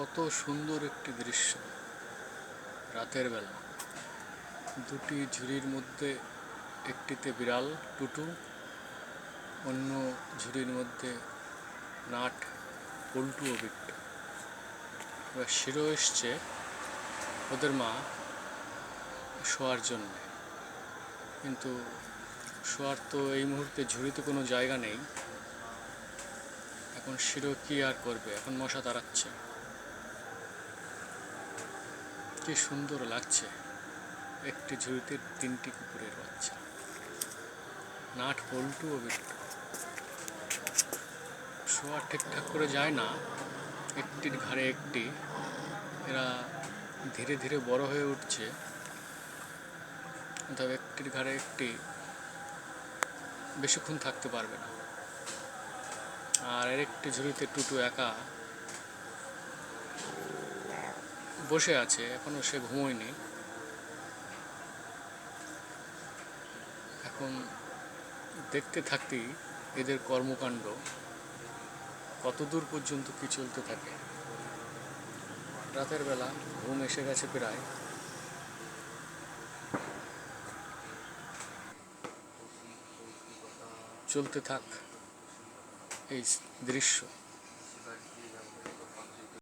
কত সুন্দর একটি দৃশ্য। রাতের বেলা। দুটি ঝুড়ির মধ্যে একটিতে বিড়াল, টুটু। অন্য ঝুড়ির মধ্যে নাট, পল্টু ও বিট্টু। এবার শিরো এসছে ওদের মা শোয়ার জন্যে। কিন্তু শোয়ার তো এই মুহূর্তে ঝুড়িতে কোনো জায়গা নেই। এখন শিরো কি আর করবে? এখন মশা তাড়াচ্ছে। কি সুন্দর লাগছে। একটি ঝুড়িতে তিনটি কুকুরের বাচ্চা। নাট পল্টু ও বিট্টু শোয়া ঠিকঠাক করে যায় না। একটির ঘাড়ে একটি। এরা ধীরে ধীরে বড় হয়ে উঠছে। তবে একটির ঘাড়ে একটি বেশিক্ষণ থাকতে পারবে না। আর আরেকটি ঝুড়িতে টুটু একা। বসে আছে, এখনও সে ঘুমোয়নি। এখন দেখতে থাকতেই এদের কর্মকাণ্ড কতদূর পর্যন্ত কি চলতে থাকে। রাতের বেলা ঘুম এসে গেছে প্রায়। চলতে থাক এই দৃশ্য।